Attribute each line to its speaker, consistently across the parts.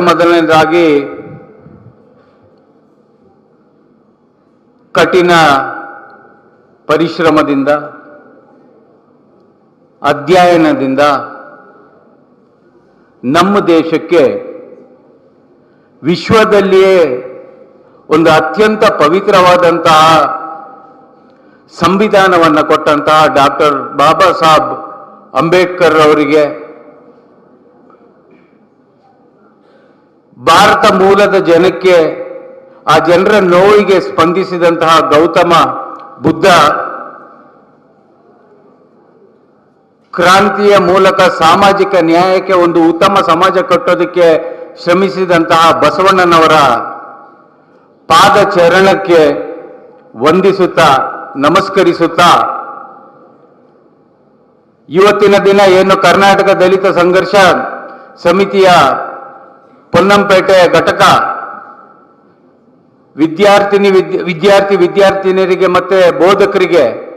Speaker 1: ಮೊದಲನೇದಾಗಿ ಕಠಿಣ ಪರಿಶ್ರಮದಿಂದ, ಅಧ್ಯಯನದಿಂದ ನಮ್ಮ ದೇಶಕ್ಕೆ ವಿಶ್ವದಲ್ಲಿಯೇ ಒಂದು ಅತ್ಯಂತ ಪವಿತ್ರವಾದಂತಹ ಸಂವಿಧಾನವನ್ನು ಕೊಟ್ಟಂತಹ ಡಾಕ್ಟರ್ ಬಾಬಾ ಸಾಹೇಬ್ ಅಂಬೇಡ್ಕರ್ ಅವರಿಗೆ ಭಾರತ ಮೂಲದ ಜನಕ್ಕೆ ಆ ಜನರ ನೋವಿಗೆ ಸ್ಪಂದಿಸಿದಂತಹ ಗೌತಮ ಬುದ್ಧ ಕ್ರಾಂತಿಯ ಮೂಲಕ ಸಾಮಾಜಿಕ ನ್ಯಾಯಕ್ಕೆ ಒಂದು ಉತ್ತಮ ಸಮಾಜ ಕಟ್ಟೋದಕ್ಕೆ ಶ್ರಮಿಸಿದಂತಹ ಬಸವಣ್ಣನವರ ಪಾದ ಚರಣಕ್ಕೆ ವಂದಿಸುತ್ತಾ, ನಮಸ್ಕರಿಸುತ್ತಾ, ಇವತ್ತಿನ ದಿನ ಏನು ಕರ್ನಾಟಕ ದಲಿತ ಸಂಘರ್ಷ ಸಮಿತಿಯ ಪೊನ್ನಂಪೇಟೆ ಘಟಕ. ವಿದ್ಯಾರ್ಥಿನಿ ವಿದ್ಯ- ವಿದ್ಯಾರ್ಥಿ ವಿದ್ಯಾರ್ಥಿನಿಯರಿಗೆ ಮತ್ತೆ ಬೋಧಕರಿಗೆ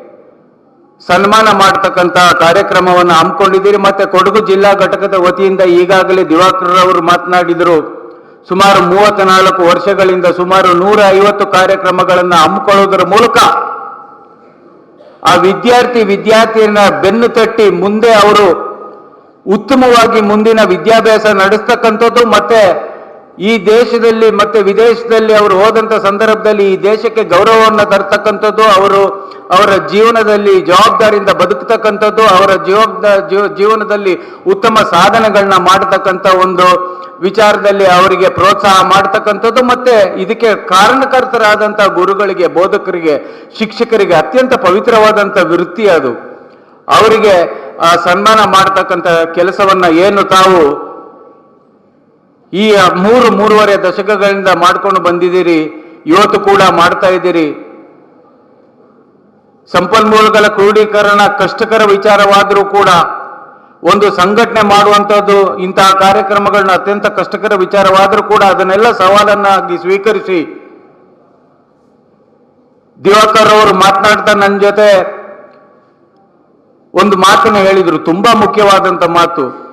Speaker 1: ಸನ್ಮಾನ ಮಾಡತಕ್ಕಂತ ಕಾರ್ಯಕ್ರಮವನ್ನು ಹಮ್ಮಿಕೊಂಡಿದ್ದೀರಿ. ಮತ್ತೆ ಕೊಡಗು ಜಿಲ್ಲಾ ಘಟಕದ ವತಿಯಿಂದ ಈಗಾಗಲೇ ದಿವಾಕರ್ ಅವರು ಮಾತನಾಡಿದರು. ಸುಮಾರು ಮೂವತ್ನಾಲ್ಕು ವರ್ಷಗಳಿಂದ ಸುಮಾರು ನೂರ ಐವತ್ತು ಕಾರ್ಯಕ್ರಮಗಳನ್ನು ಹಮ್ಮಿಕೊಳ್ಳುವುದರ ಮೂಲಕ ಆ ವಿದ್ಯಾರ್ಥಿ ವಿದ್ಯಾರ್ಥಿಯನ್ನ ಬೆನ್ನು ತಟ್ಟಿ ಮುಂದೆ ಅವರು ಉತ್ತಮವಾಗಿ ಮುಂದಿನ ವಿದ್ಯಾಭ್ಯಾಸ ನಡೆಸ್ತಕ್ಕಂಥದ್ದು ಮತ್ತೆ ಈ ದೇಶದಲ್ಲಿ ಮತ್ತೆ ವಿದೇಶದಲ್ಲಿ ಅವರು ಹೋದಂಥ ಸಂದರ್ಭದಲ್ಲಿ ಈ ದೇಶಕ್ಕೆ ಗೌರವವನ್ನು ತರ್ತಕ್ಕಂಥದ್ದು, ಅವರು ಅವರ ಜೀವನದಲ್ಲಿ ಜವಾಬ್ದಾರಿಯಿಂದ ಬದುಕ್ತಕ್ಕಂಥದ್ದು, ಅವರ ಜೀವದ ಜೀವನದಲ್ಲಿ ಉತ್ತಮ ಸಾಧನೆಗಳನ್ನ ಮಾಡತಕ್ಕಂಥ ಒಂದು ವಿಚಾರದಲ್ಲಿ ಅವರಿಗೆ ಪ್ರೋತ್ಸಾಹ ಮಾಡ್ತಕ್ಕಂಥದ್ದು ಮತ್ತೆ ಇದಕ್ಕೆ ಕಾರಣಕರ್ತರಾದಂಥ ಗುರುಗಳಿಗೆ, ಬೋಧಕರಿಗೆ, ಶಿಕ್ಷಕರಿಗೆ ಅತ್ಯಂತ ಪವಿತ್ರವಾದಂಥ ವೃತ್ತಿ ಅದು. ಅವರಿಗೆ ಸನ್ಮಾನ ಮಾಡತಕ್ಕಂಥ ಕೆಲಸವನ್ನ ಏನು ತಾವು ಈ ಮೂರು ಮೂರುವರೆ ದಶಕಗಳಿಂದ ಮಾಡ್ಕೊಂಡು ಬಂದಿದ್ದೀರಿ, ಇವತ್ತು ಕೂಡ ಮಾಡ್ತಾ ಇದ್ದೀರಿ. ಸಂಪನ್ಮೂಲಗಳ ಕ್ರೋಢೀಕರಣ ಕಷ್ಟಕರ ವಿಚಾರವಾದರೂ ಕೂಡ ಒಂದು ಸಂಘಟನೆ ಮಾಡುವಂಥದ್ದು ಇಂತಹ ಕಾರ್ಯಕ್ರಮಗಳನ್ನ ಅತ್ಯಂತ ಕಷ್ಟಕರ ವಿಚಾರವಾದರೂ ಕೂಡ ಅದನ್ನೆಲ್ಲ ಸವಾಲನ್ನಾಗಿ ಸ್ವೀಕರಿಸಿ, ದಿವಾಕರ್ ಅವರು ಮಾತನಾಡ್ತಾ ನನ್ನ ಜೊತೆ ಒಂದು ಮಾತನ್ನು ಹೇಳಿದ್ರು, ತುಂಬಾ ಮುಖ್ಯವಾದಂತ ಮಾತು.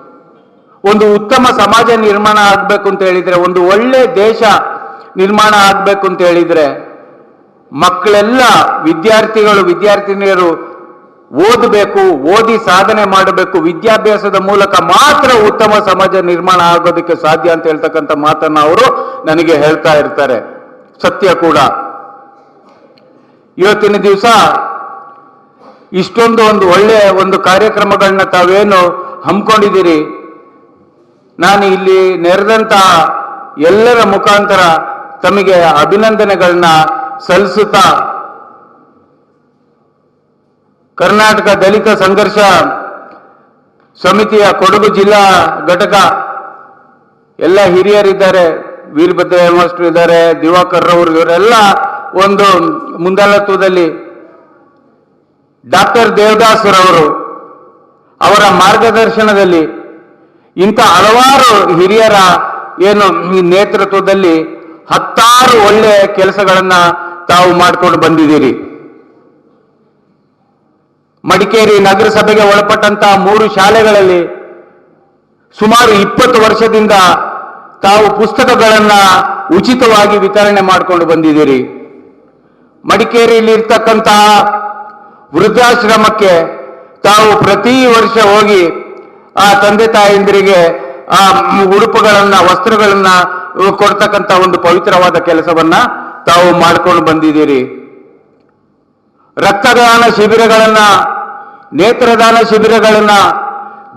Speaker 1: ಒಂದು ಉತ್ತಮ ಸಮಾಜ ನಿರ್ಮಾಣ ಆಗ್ಬೇಕು ಅಂತ ಹೇಳಿದ್ರೆ, ಒಂದು ಒಳ್ಳೆ ದೇಶ ನಿರ್ಮಾಣ ಆಗ್ಬೇಕು ಅಂತ ಹೇಳಿದ್ರೆ, ಮಕ್ಕಳೆಲ್ಲ ವಿದ್ಯಾರ್ಥಿಗಳು, ವಿದ್ಯಾರ್ಥಿನಿಯರು ಓದಬೇಕು, ಓದಿ ಸಾಧನೆ ಮಾಡಬೇಕು, ವಿದ್ಯಾಭ್ಯಾಸದ ಮೂಲಕ ಮಾತ್ರ ಉತ್ತಮ ಸಮಾಜ ನಿರ್ಮಾಣ ಆಗೋದಕ್ಕೆ ಸಾಧ್ಯ ಅಂತ ಹೇಳ್ತಕ್ಕಂಥ ಮಾತನ್ನ ಅವರು ನನಗೆ ಹೇಳ್ತಾ ಇರ್ತಾರೆ. ಸತ್ಯ ಕೂಡ. ಇವತ್ತಿನ ದಿವಸ ಇಷ್ಟೊಂದು ಒಂದು ಒಳ್ಳೆಯ ಒಂದು ಕಾರ್ಯಕ್ರಮಗಳನ್ನ ತಾವೇನು ಹಮ್ಮಿಕೊಂಡಿದ್ದೀರಿ? ನಾನು ಇಲ್ಲಿ ನೆರೆದಂತಹ ಎಲ್ಲರ ಮುಖಾಂತರ ತಮಗೆ ಅಭಿನಂದನೆಗಳನ್ನ ಸಲ್ಲಿಸುತ್ತಾ ಕರ್ನಾಟಕ ದಲಿತ ಸಂಘರ್ಷ ಸಮಿತಿಯ ಕೊಡಗು ಜಿಲ್ಲಾ ಘಟಕ, ಎಲ್ಲ ಹಿರಿಯರಿದ್ದಾರೆ ವೀರಭದ್ರ ಮಾಸ್ಟರ್ ಇದ್ದಾರೆ, ದಿವಾಕರ್ ರವರು ಇವರೆಲ್ಲ ಒಂದು ಮುಂದಾಳತ್ವದಲ್ಲಿ ಡಾಕ್ಟರ್ ದೇವದಾಸರವರು ಅವರ ಮಾರ್ಗದರ್ಶನದಲ್ಲಿ ಇಂಥ ಹಲವಾರು ಹಿರಿಯರ ಏನು ಈ ನೇತೃತ್ವದಲ್ಲಿ ಹತ್ತಾರು ಒಳ್ಳೆಯ ಕೆಲಸಗಳನ್ನ ತಾವು ಮಾಡ್ಕೊಂಡು ಬಂದಿದ್ದೀರಿ. ಮಡಿಕೇರಿ ನಗರಸಭೆಗೆ ಒಳಪಟ್ಟಂತಹ ಮೂರು ಶಾಲೆಗಳಲ್ಲಿ ಸುಮಾರು ಇಪ್ಪತ್ತು ವರ್ಷದಿಂದ ತಾವು ಪುಸ್ತಕಗಳನ್ನ ಉಚಿತವಾಗಿ ವಿತರಣೆ ಮಾಡಿಕೊಂಡು ಬಂದಿದ್ದೀರಿ. ಮಡಿಕೇರಿಯಲ್ಲಿ ಇರ್ತಕ್ಕಂತಹ ವೃದ್ಧಾಶ್ರಮಕ್ಕೆ ತಾವು ಪ್ರತಿ ವರ್ಷ ಹೋಗಿ ಆ ತಂದೆ ತಾಯಂದಿರಿಗೆ ಆ ಉಡುಪುಗಳನ್ನ, ವಸ್ತ್ರಗಳನ್ನ ಕೊಡ್ತಕ್ಕಂಥ ಒಂದು ಪವಿತ್ರವಾದ ಕೆಲಸವನ್ನ ತಾವು ಮಾಡ್ಕೊಂಡು ಬಂದಿದ್ದೀರಿ. ರಕ್ತದಾನ ಶಿಬಿರಗಳನ್ನ, ನೇತ್ರದಾನ ಶಿಬಿರಗಳನ್ನ,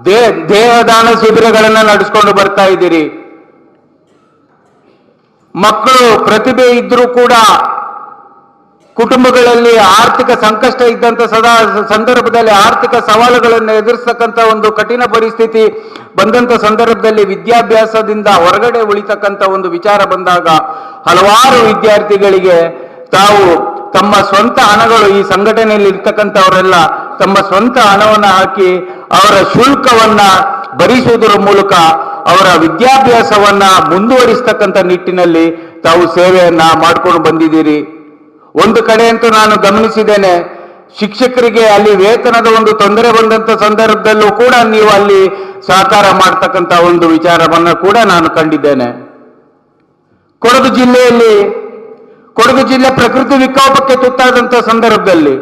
Speaker 1: ದೇ, ದೇಹದಾನ ಶಿಬಿರಗಳನ್ನ ನಡೆಸ್ಕೊಂಡು ಬರ್ತಾ ಇದ್ದೀರಿ. ಮಕ್ಕಳು ಪ್ರತಿಭೆ ಇದ್ರೂ ಕೂಡ ಕುಟುಂಬಗಳಲ್ಲಿ ಆರ್ಥಿಕ ಸಂಕಷ್ಟ ಇದ್ದಂತ ಸದಾ ಸಂದರ್ಭದಲ್ಲಿ ಆರ್ಥಿಕ ಸವಾಲುಗಳನ್ನು ಎದುರಿಸ್ತಕ್ಕಂಥ ಒಂದು ಕಠಿಣ ಪರಿಸ್ಥಿತಿ ಬಂದಂತ ಸಂದರ್ಭದಲ್ಲಿ ವಿದ್ಯಾಭ್ಯಾಸದಿಂದ ಹೊರಗಡೆ ಉಳಿತಕ್ಕಂಥ ಒಂದು ವಿಚಾರ ಬಂದಾಗ ಹಲವಾರು ವಿದ್ಯಾರ್ಥಿಗಳಿಗೆ ತಾವು ತಮ್ಮ ಸ್ವಂತ ಹಣಗಳು ಈ ಸಂಘಟನೆಯಲ್ಲಿ ಇರ್ತಕ್ಕಂಥವರೆಲ್ಲ ತಮ್ಮ ಸ್ವಂತ ಹಣವನ್ನು ಹಾಕಿ ಅವರ ಶುಲ್ಕವನ್ನ ಭರಿಸುವುದರ ಮೂಲಕ ಅವರ ವಿದ್ಯಾಭ್ಯಾಸವನ್ನ ಮುಂದುವರಿಸ್ತಕ್ಕಂಥ ನಿಟ್ಟಿನಲ್ಲಿ ತಾವು ಸೇವೆಯನ್ನ ಮಾಡ್ಕೊಂಡು ಬಂದಿದ್ದೀರಿ. ಒಂದು ಕಡೆ ಅಂತೂ ನಾನು ಗಮನಿಸಿದ್ದೇನೆ, ಶಿಕ್ಷಕರಿಗೆ ಅಲ್ಲಿ ವೇತನದ ಒಂದು ತೊಂದರೆ ಬಂದಂತ ಸಂದರ್ಭದಲ್ಲೂ ಕೂಡ ನೀವು ಅಲ್ಲಿ ಸಹಕಾರ ಮಾಡ್ತಕ್ಕಂಥ ಒಂದು ವಿಚಾರವನ್ನ ಕೂಡ ನಾನು ಕಂಡಿದ್ದೇನೆ. ಕೊಡಗು ಜಿಲ್ಲೆಯಲ್ಲಿ, ಕೊಡಗು ಜಿಲ್ಲೆ ಪ್ರಕೃತಿ ವಿಕೋಪಕ್ಕೆ ತುತ್ತಾದಂತ ಸಂದರ್ಭದಲ್ಲಿ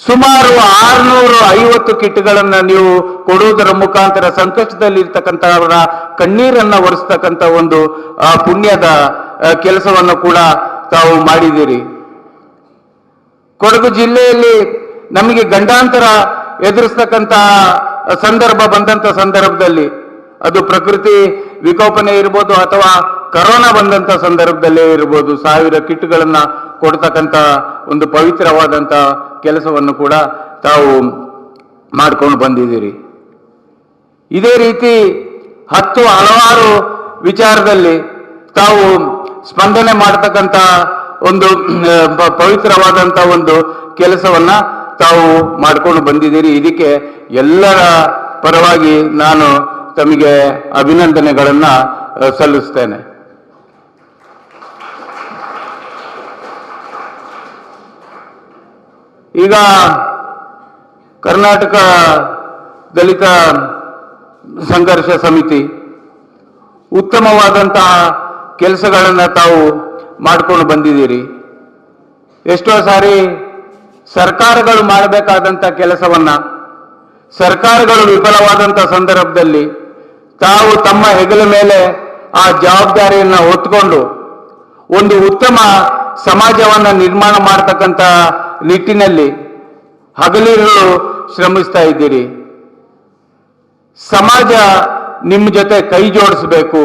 Speaker 1: ಸುಮಾರು ಆರುನೂರು ಐವತ್ತು ಕಿಟ್ಗಳನ್ನ ನೀವು ಕೊಡುವುದರ ಮುಖಾಂತರ ಸಂಕಷ್ಟದಲ್ಲಿರ್ತಕ್ಕಂಥವರ ಕಣ್ಣೀರನ್ನ ಒರೆಸ್ತಕ್ಕಂಥ ಒಂದು ಪುಣ್ಯದ ಕೆಲಸವನ್ನು ಕೂಡ ತಾವು ಮಾಡಿದ್ದೀರಿ. ಕೊಡಗು ಜಿಲ್ಲೆಯಲ್ಲಿ ನಮಗೆ ಗಂಡಾಂತರ ಎದುರಿಸ್ತಕ್ಕಂತಹ ಸಂದರ್ಭ ಬಂದಂತ ಸಂದರ್ಭದಲ್ಲಿ, ಅದು ಪ್ರಕೃತಿ ವಿಕೋಪನೆ ಇರ್ಬೋದು ಅಥವಾ ಕರೋನಾ ಬಂದಂತ ಸಂದರ್ಭದಲ್ಲೇ ಇರ್ಬೋದು, ಸಾವಿರ ಕಿಟ್ಗಳನ್ನ ಕೊಡ್ತಕ್ಕಂಥ ಒಂದು ಪವಿತ್ರವಾದಂತ ಕೆಲಸವನ್ನು ಕೂಡ ತಾವು ಮಾಡ್ಕೊಂಡು ಬಂದಿದ್ದೀರಿ. ಇದೇ ರೀತಿ ಹತ್ತು ಹಲವಾರು ವಿಚಾರದಲ್ಲಿ ತಾವು ಸ್ಪಂದನೆ ಮಾಡತಕ್ಕಂತ ಒಂದು ಪವಿತ್ರವಾದಂತ ಒಂದು ಕೆಲಸವನ್ನ ತಾವು ಮಾಡ್ಕೊಂಡು ಬಂದಿದ್ದೀರಿ. ಇದಕ್ಕೆ ಎಲ್ಲರ ಪರವಾಗಿ ನಾನು ತಮಗೆ ಅಭಿನಂದನೆಗಳನ್ನ ಸಲ್ಲಿಸ್ತೇನೆ. ಈಗ ಕರ್ನಾಟಕ ದಲಿತ ಸಂಘರ್ಷ ಸಮಿತಿ ಉತ್ತಮವಾದಂತಹ ಕೆಲಸಗಳನ್ನು ತಾವು ಮಾಡ್ಕೊಂಡು ಬಂದಿದ್ದೀರಿ. ಎಷ್ಟೋ ಸಾರಿ ಸರ್ಕಾರಗಳು ಮಾಡಬೇಕಾದಂಥ ಕೆಲಸವನ್ನ, ಸರ್ಕಾರಗಳು ವಿಫಲವಾದಂಥ ಸಂದರ್ಭದಲ್ಲಿ ತಾವು ತಮ್ಮ ಹೆಗಲ ಮೇಲೆ ಆ ಜವಾಬ್ದಾರಿಯನ್ನು ಹೊತ್ಕೊಂಡು ಒಂದು ಉತ್ತಮ ಸಮಾಜವನ್ನ ನಿರ್ಮಾಣ ಮಾಡತಕ್ಕಂಥ ನಿಟ್ಟಿನಲ್ಲಿ ಹಗಲಿರುಳು ಶ್ರಮಿಸ್ತಾ ಇದ್ದೀರಿ. ಸಮಾಜ ನಿಮ್ಮ ಜೊತೆ ಕೈ ಜೋಡಿಸಬೇಕು.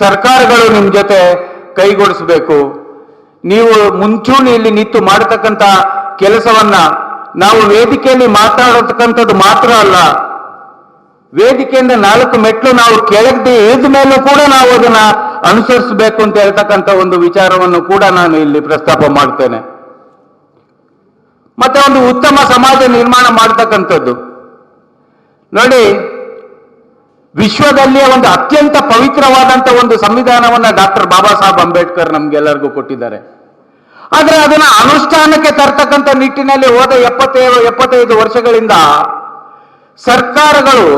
Speaker 1: ಸರ್ಕಾರಗಳು ನಿಮ್ಮ ಜೊತೆ ಕೈಗೂಡಿಸಬೇಕು ನೀವು ಮುಂಚೂಣಿಯಲ್ಲಿ ನಿಂತು ಮಾಡತಕ್ಕಂಥ ಕೆಲಸವನ್ನ ನಾವು ವೇದಿಕೆಯಲ್ಲಿ ಮಾತಾಡತಕ್ಕಂಥದ್ದು ಮಾತ್ರ ಅಲ್ಲ. ವೇದಿಕೆಯಿಂದ ನಾಲ್ಕು ಮೆಟ್ಲು ನಾವು ಕೆಳಗಡೆ ಇದ್ದ ಮೇಲೂ ಕೂಡ ನಾವು ಅದನ್ನ ಅನುಸರಿಸಬೇಕು ಅಂತ ಹೇಳ್ತಕ್ಕಂಥ ಒಂದು ವಿಚಾರವನ್ನು ಕೂಡ ನಾನು ಇಲ್ಲಿ ಪ್ರಸ್ತಾಪ ಮಾಡ್ತೇನೆ. ಮತ್ತೆ ಒಂದು ಉತ್ತಮ ಸಮಾಜ ನಿರ್ಮಾಣ ಮಾಡ್ತಕ್ಕಂಥದ್ದು. ನೋಡಿ ವಿಶ್ವದಲ್ಲಿಯೇ ಒಂದು ಅತ್ಯಂತ ಪವಿತ್ರವಾದಂತ ಒಂದು ಸಂವಿಧಾನವನ್ನ ಡಾಕ್ಟರ್ ಬಾಬಾ ಸಾಹೇಬ್ ಅಂಬೇಡ್ಕರ್ ನಮ್ಗೆಲ್ಲರಿಗೂ ಕೊಟ್ಟಿದ್ದಾರೆ. ಆದ್ರೆ ಅದನ್ನ ಅನುಷ್ಠಾನಕ್ಕೆ ತರ್ತಕ್ಕಂಥ ನಿಟ್ಟಿನಲ್ಲಿ ಹೋದ ಎಪ್ಪತ್ತೈದು ಎಪ್ಪತ್ತೈದು ವರ್ಷಗಳಿಂದ ಸರ್ಕಾರಗಳು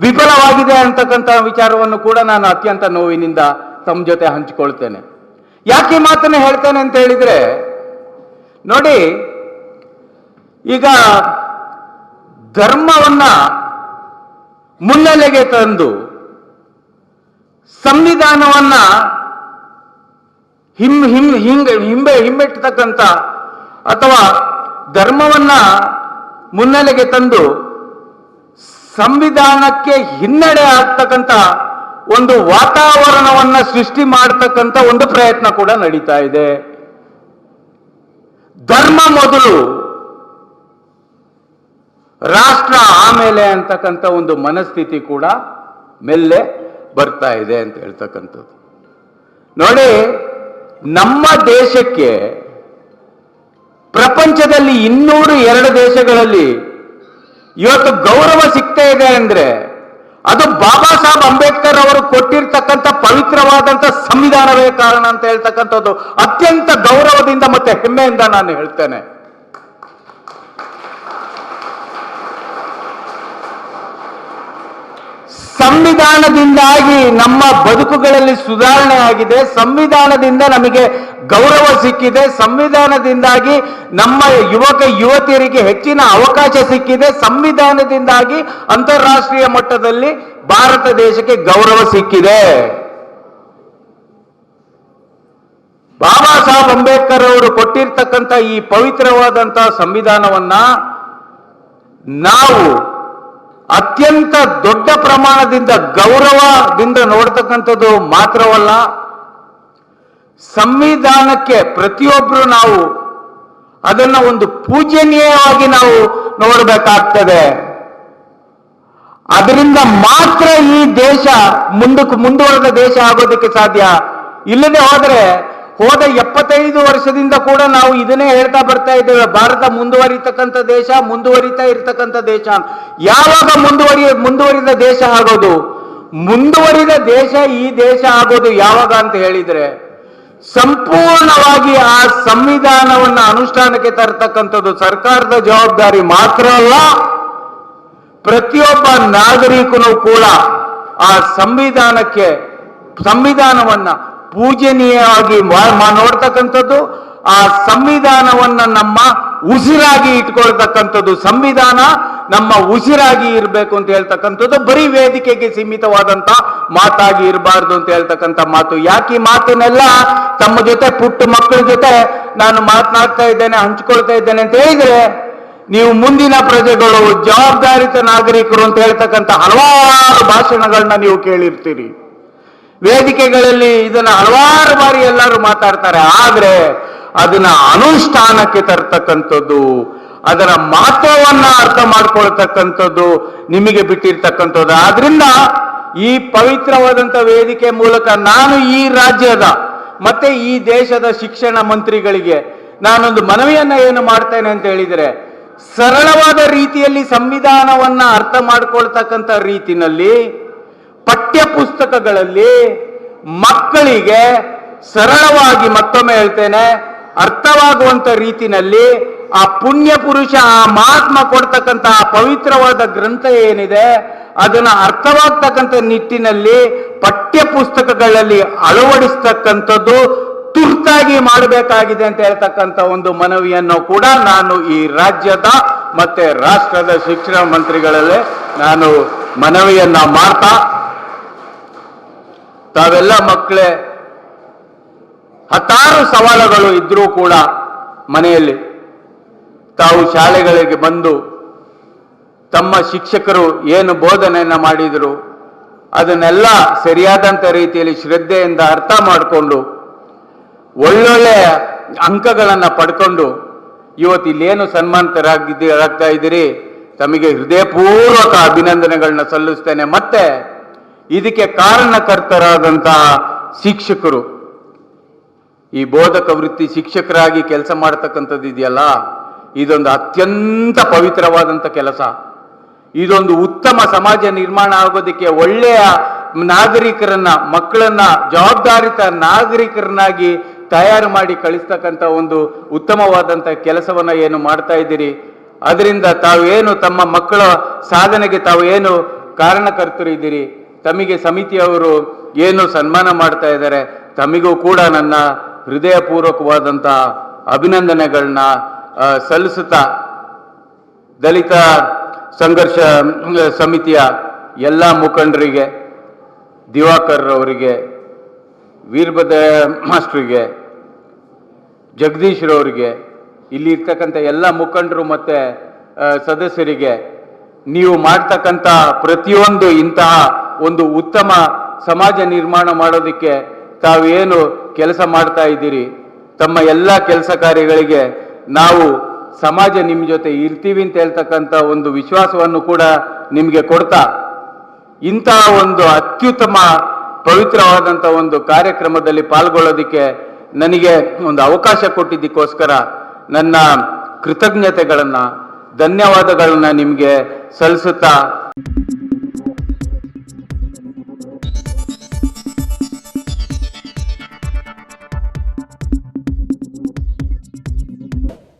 Speaker 1: ವಿಫಲವಾಗಿದೆ ಅಂತಕ್ಕಂಥ ವಿಚಾರವನ್ನು ಕೂಡ ನಾನು ಅತ್ಯಂತ ನೋವಿನಿಂದ ತಮ್ಮ ಜೊತೆ ಹಂಚಿಕೊಳ್ತೇನೆ. ಯಾಕೆ ಮಾತನ್ನ ಹೇಳ್ತೇನೆ ಅಂತ ಹೇಳಿದ್ರೆ, ನೋಡಿ, ಈಗ ಧರ್ಮವನ್ನ ಮುನ್ನೆಲೆಗೆ ತಂದು ಸಂವಿಧಾನವನ್ನ ಹಿಂ ಹಿಂ ಹಿಂಗ ಹಿಂಬೆ ಹಿಂಬೆಟ್ಟತಕ್ಕಂಥ ಅಥವಾ ಧರ್ಮವನ್ನ ಮುನ್ನೆಲೆಗೆ ತಂದು ಸಂವಿಧಾನಕ್ಕೆ ಹಿನ್ನಡೆ ಆಗ್ತಕ್ಕಂಥ ಒಂದು ವಾತಾವರಣವನ್ನ ಸೃಷ್ಟಿ ಮಾಡತಕ್ಕಂಥ ಒಂದು ಪ್ರಯತ್ನ ಕೂಡ ನಡೀತಾ ಇದೆ. ಧರ್ಮ ಮೊದಲು ರಾಷ್ಟ್ರ ಆಮೇಲೆ ಅಂತಕ್ಕಂಥ ಒಂದು ಮನಸ್ಥಿತಿ ಕೂಡ ಮೆಲ್ಲೆ ಬರ್ತಾ ಇದೆ ಅಂತ ಹೇಳ್ತಕ್ಕಂಥದ್ದು. ನೋಡಿ, ನಮ್ಮ ದೇಶಕ್ಕೆ ಪ್ರಪಂಚದಲ್ಲಿ ಇನ್ನೂರು ಎರಡು ದೇಶಗಳಲ್ಲಿ ಇವತ್ತು ಗೌರವ ಸಿಗ್ತಾ ಇದೆ ಅಂದ್ರೆ ಅದು ಬಾಬಾ ಸಾಹೇಬ್ ಅಂಬೇಡ್ಕರ್ ಅವರು ಕೊಟ್ಟಿರ್ತಕ್ಕಂಥ ಪವಿತ್ರವಾದಂತ ಸಂವಿಧಾನವೇ ಕಾರಣ ಅಂತ ಹೇಳ್ತಕ್ಕಂಥದ್ದು. ಅತ್ಯಂತ ಗೌರವದಿಂದ ಮತ್ತೆ ಹೆಮ್ಮೆಯಿಂದ ನಾನು ಹೇಳ್ತೇನೆ. ಸಂವಿಧಾನದಿಂದಾಗಿ ನಮ್ಮ ಬದುಕುಗಳಲ್ಲಿ ಸುಧಾರಣೆ ಆಗಿದೆ ಸಂವಿಧಾನದಿಂದ ನಮಗೆ ಗೌರವ ಸಿಕ್ಕಿದೆ. ಸಂವಿಧಾನದಿಂದಾಗಿ ನಮ್ಮ ಯುವಕ, ಯುವತಿಯರಿಗೆ ಹೆಚ್ಚಿನ ಅವಕಾಶ ಸಿಕ್ಕಿದೆ. ಸಂವಿಧಾನದಿಂದಾಗಿ ಅಂತಾರಾಷ್ಟ್ರೀಯ ಮಟ್ಟದಲ್ಲಿ ಭಾರತ ದೇಶಕ್ಕೆ ಗೌರವ ಸಿಕ್ಕಿದೆ. ಬಾಬಾ ಸಾಹೇಬ್ ಅಂಬೇಡ್ಕರ್ ಅವರು ಕೊಟ್ಟಿರ್ತಕ್ಕಂಥ ಈ ಪವಿತ್ರವಾದಂತಹ ಸಂವಿಧಾನವನ್ನ ನಾವು ಅತ್ಯಂತ ದೊಡ್ಡ ಪ್ರಮಾಣದಿಂದ ಗೌರವದಿಂದ ನೋಡ್ತಕ್ಕಂಥದ್ದು ಮಾತ್ರವಲ್ಲ, ಸಂವಿಧಾನಕ್ಕೆ ಪ್ರತಿಯೊಬ್ಬರು ನಾವು ಅದನ್ನ ಒಂದು ಪೂಜನೀಯವಾಗಿ ನಾವು ನೋಡಬೇಕಾಗ್ತದೆ. ಅದರಿಂದ ಮಾತ್ರ ಈ ದೇಶ ಮುಂದಕ್ಕೆ ಮುಂದುವರೆದ ದೇಶ ಆಗೋದಕ್ಕೆ ಸಾಧ್ಯ. ಇಲ್ಲದೆ ಹೋದರೆ ಹೋದ ಎಪ್ಪತ್ತೈದು ವರ್ಷದಿಂದ ಕೂಡ ನಾವು ಇದನ್ನೇ ಹೇಳ್ತಾ ಬರ್ತಾ ಇದ್ದೇವೆ. ಭಾರತ ಮುಂದುವರಿತಕ್ಕಂಥ ದೇಶ, ಮುಂದುವರಿತಾ ಇರ್ತಕ್ಕಂಥ ದೇಶ. ಯಾವಾಗ ಮುಂದುವರಿ, ಮುಂದುವರಿದ ದೇಶ ಆಗೋದು? ಮುಂದುವರಿದ ದೇಶ ಈ ದೇಶ ಆಗೋದು ಯಾವಾಗ ಅಂತ ಹೇಳಿದ್ರೆ, ಸಂಪೂರ್ಣವಾಗಿ ಆ ಸಂವಿಧಾನವನ್ನ ಅನುಷ್ಠಾನಕ್ಕೆ ತರತಕ್ಕಂಥದ್ದು ಸರ್ಕಾರದ ಜವಾಬ್ದಾರಿ ಮಾತ್ರ ಅಲ್ಲ, ಪ್ರತಿಯೊಬ್ಬ ನಾಗರಿಕನು ಕೂಡ ಆ ಸಂವಿಧಾನಕ್ಕೆ, ಸಂವಿಧಾನವನ್ನ ಪೂಜನೀಯವಾಗಿ ನೋಡ್ತಕ್ಕಂಥದ್ದು, ಆ ಸಂವಿಧಾನವನ್ನ ನಮ್ಮ ಉಸಿರಾಗಿ ಇಟ್ಕೊಳ್ತಕ್ಕಂಥದ್ದು. ಸಂವಿಧಾನ ನಮ್ಮ ಉಸಿರಾಗಿ ಇರಬೇಕು ಅಂತ ಹೇಳ್ತಕ್ಕಂಥದ್ದು, ಬರೀ ವೇದಿಕೆಗೆ ಸೀಮಿತವಾದಂತ ಮಾತಾಗಿ ಇರಬಾರ್ದು ಅಂತ ಹೇಳ್ತಕ್ಕಂಥ ಮಾತು. ಯಾಕೆ ಮಾತನ್ನೆಲ್ಲ ತಮ್ಮ ಜೊತೆ, ಪುಟ್ಟ ಮಕ್ಕಳ ಜೊತೆ ನಾನು ಮಾತನಾಡ್ತಾ ಇದ್ದೇನೆ, ಹಂಚ್ಕೊಳ್ತಾ ಇದ್ದೇನೆ ಅಂತ ಹೇಳಿದ್ರೆ, ನೀವು ಮುಂದಿನ ಪ್ರಜೆಗಳು ಜವಾಬ್ದಾರಿತ ನಾಗರಿಕರು ಅಂತ ಹೇಳ್ತಕ್ಕಂಥ ಹಲವಾರು ಭಾಷಣಗಳನ್ನ ನೀವು ಕೇಳಿರ್ತೀರಿ. ವೇದಿಕೆಗಳಲ್ಲಿ ಇದನ್ನ ಹಲವಾರು ಬಾರಿ ಎಲ್ಲರೂ ಮಾತಾಡ್ತಾರೆ. ಆದ್ರೆ ಅದನ್ನ ಅನುಷ್ಠಾನಕ್ಕೆ ತರ್ತಕ್ಕಂಥದ್ದು, ಅದರ ಮಹತ್ವವನ್ನ ಅರ್ಥ ಮಾಡ್ಕೊಳ್ತಕ್ಕಂಥದ್ದು ನಿಮಗೆ ಬಿಟ್ಟಿರ್ತಕ್ಕಂಥದ್ದು. ಆದ್ರಿಂದ ಈ ಪವಿತ್ರವಾದಂತ ವೇದಿಕೆ ಮೂಲಕ ನಾನು ಈ ರಾಜ್ಯದ ಮತ್ತೆ ಈ ದೇಶದ ಶಿಕ್ಷಣ ಮಂತ್ರಿಗಳಿಗೆ ನಾನೊಂದು ಮನವಿಯನ್ನ ಏನು ಮಾಡ್ತೇನೆ ಅಂತ ಹೇಳಿದ್ರೆ, ಸರಳವಾದ ರೀತಿಯಲ್ಲಿ ಸಂವಿಧಾನವನ್ನ ಅರ್ಥ ಮಾಡ್ಕೊಳ್ತಕ್ಕಂಥ ರೀತಿನಲ್ಲಿ ಪಠ್ಯ ಪುಸ್ತಕಗಳಲ್ಲಿ ಮಕ್ಕಳಿಗೆ ಸರಳವಾಗಿ ಮತ್ತೊಮ್ಮೆ ಹೇಳ್ತೇನೆ, ಅರ್ಥವಾಗುವಂತ ರೀತಿನಲ್ಲಿ ಆ ಪುಣ್ಯ ಪುರುಷ, ಆ ಮಹಾತ್ಮ ಕೊಡ್ತಕ್ಕಂಥ ಆ ಪವಿತ್ರವಾದ ಗ್ರಂಥ ಏನಿದೆ, ಅದನ್ನ ಅರ್ಥವಾಗ್ತಕ್ಕಂಥ ನಿಟ್ಟಿನಲ್ಲಿ ಪಠ್ಯ ಪುಸ್ತಕಗಳಲ್ಲಿ ಅಳವಡಿಸ್ತಕ್ಕಂಥದ್ದು ತುರ್ತಾಗಿ ಮಾಡಬೇಕಾಗಿದೆ ಅಂತ ಹೇಳ್ತಕ್ಕಂತ ಒಂದು ಮನವಿಯನ್ನು ಕೂಡ ನಾನು ಈ ರಾಜ್ಯದ ಮತ್ತೆ ರಾಷ್ಟ್ರದ ಶಿಕ್ಷಣ ಮಂತ್ರಿಗಳಲ್ಲೇ ನಾನು ಮನವಿಯನ್ನ ಮಾಡ್ತಾ ತಾವೆಲ್ಲ ಮಕ್ಕಳೇ, ಹತ್ತಾರು ಸವಾಲುಗಳು ಇದ್ರೂ ಕೂಡ ಮನೆಯಲ್ಲಿ ತಾವು ಶಾಲೆಗಳಿಗೆ ಬಂದು ತಮ್ಮ ಶಿಕ್ಷಕರು ಏನು ಬೋಧನೆಯನ್ನು ಮಾಡಿದರು, ಅದನ್ನೆಲ್ಲ ಸರಿಯಾದಂಥ ರೀತಿಯಲ್ಲಿ ಶ್ರದ್ಧೆಯಿಂದ ಅರ್ಥ ಮಾಡಿಕೊಂಡು ಒಳ್ಳೊಳ್ಳೆಯ ಅಂಕಗಳನ್ನು ಪಡ್ಕೊಂಡು ಇವತ್ತು ಇಲ್ಲೇನು ಸನ್ಮಾನಿತರಾಗಿದ್ದೀರಾಗ್ತಾ ಇದ್ದೀರಿ? ತಮಗೆ ಹೃದಯಪೂರ್ವಕ ಅಭಿನಂದನೆಗಳನ್ನ ಸಲ್ಲಿಸ್ತೇನೆ. ಮತ್ತೆ ಇದಕ್ಕೆ ಕಾರಣಕರ್ತರಾದಂತಹ ಶಿಕ್ಷಕರು. ಈ ಬೋಧಕ ವೃತ್ತಿ ಶಿಕ್ಷಕರಾಗಿ ಕೆಲಸ ಮಾಡತಕ್ಕಂಥದ್ದು ಇದೆಯಲ್ಲ? ಇದೊಂದು ಅತ್ಯಂತ ಪವಿತ್ರವಾದಂಥ ಕೆಲಸ. ಇದೊಂದು ಉತ್ತಮ ಸಮಾಜ ನಿರ್ಮಾಣ ಆಗೋದಕ್ಕೆ ಒಳ್ಳೆಯ ನಾಗರಿಕರನ್ನ, ಮಕ್ಕಳನ್ನ, ಜವಾಬ್ದಾರಿತ ನಾಗರಿಕರನ್ನಾಗಿ ತಯಾರು ಮಾಡಿ ಕಳಿಸ್ತಕ್ಕಂಥ ಒಂದು ಉತ್ತಮವಾದಂಥ ಕೆಲಸವನ್ನ ಏನು ಮಾಡ್ತಾ ಇದ್ದೀರಿ? ಅದರಿಂದ ತಾವೇನು ತಮ್ಮ ಮಕ್ಕಳ ಸಾಧನೆಗೆ ತಾವು ಏನು ಕಾರಣಕರ್ತರು ಇದ್ದೀರಿ ತಮಗೆ ಸಮಿತಿಯವರು ಏನು ಸನ್ಮಾನ ಮಾಡ್ತಾ ಇದ್ದಾರೆ, ತಮಿಗೂ ಕೂಡ ನನ್ನ ಹೃದಯಪೂರ್ವಕವಾದಂಥ ಅಭಿನಂದನೆಗಳನ್ನ ಸಲ್ಲಿಸುತ್ತಾ ದಲಿತ ಸಂಘರ್ಷ ಸಮಿತಿಯ ಎಲ್ಲ ಮುಖಂಡರಿಗೆ, ದಿವಾಕರ್ ಅವರಿಗೆ ವೀರಭದ್ರ ಮಾಸ್ಟ್ರಿಗೆ ಜಗದೀಶ್ರವರಿಗೆ ಇಲ್ಲಿ ಇರ್ತಕ್ಕಂಥ ಎಲ್ಲ ಮುಖಂಡರು ಮತ್ತು ಸದಸ್ಯರಿಗೆ, ನೀವು ಮಾಡ್ತಕ್ಕಂಥ ಪ್ರತಿಯೊಂದು ಇಂತಹ ಒಂದು ಉತ್ತಮ ಸಮಾಜ ನಿರ್ಮಾಣ ಮಾಡೋದಕ್ಕೆ ತಾವೇನು ಕೆಲಸ ಮಾಡ್ತಾ ಇದ್ದೀರಿ? ತಮ್ಮ ಎಲ್ಲ ಕೆಲಸ ಕಾರ್ಯಗಳಿಗೆ ನಾವು ಸಮಾಜ ನಿಮ್ಮ ಜೊತೆ ಇರ್ತೀವಿ ಅಂತ ಹೇಳ್ತಕ್ಕಂಥ ಒಂದು ವಿಶ್ವಾಸವನ್ನು ಕೂಡ ನಿಮಗೆ ಕೊಡ್ತಾ ಇಂತಹ ಒಂದು ಅತ್ಯುತ್ತಮ ಪವಿತ್ರವಾದಂಥ ಒಂದು ಕಾರ್ಯಕ್ರಮದಲ್ಲಿ ಪಾಲ್ಗೊಳ್ಳೋದಕ್ಕೆ ನನಗೆ ಒಂದು ಅವಕಾಶ ಕೊಟ್ಟಿದ್ದಕ್ಕೋಸ್ಕರ ನನ್ನ ಕೃತಜ್ಞತೆಗಳನ್ನು, ಧನ್ಯವಾದಗಳನ್ನು ನಿಮಗೆ ಸಲ್ಲಿಸುತ್ತಾ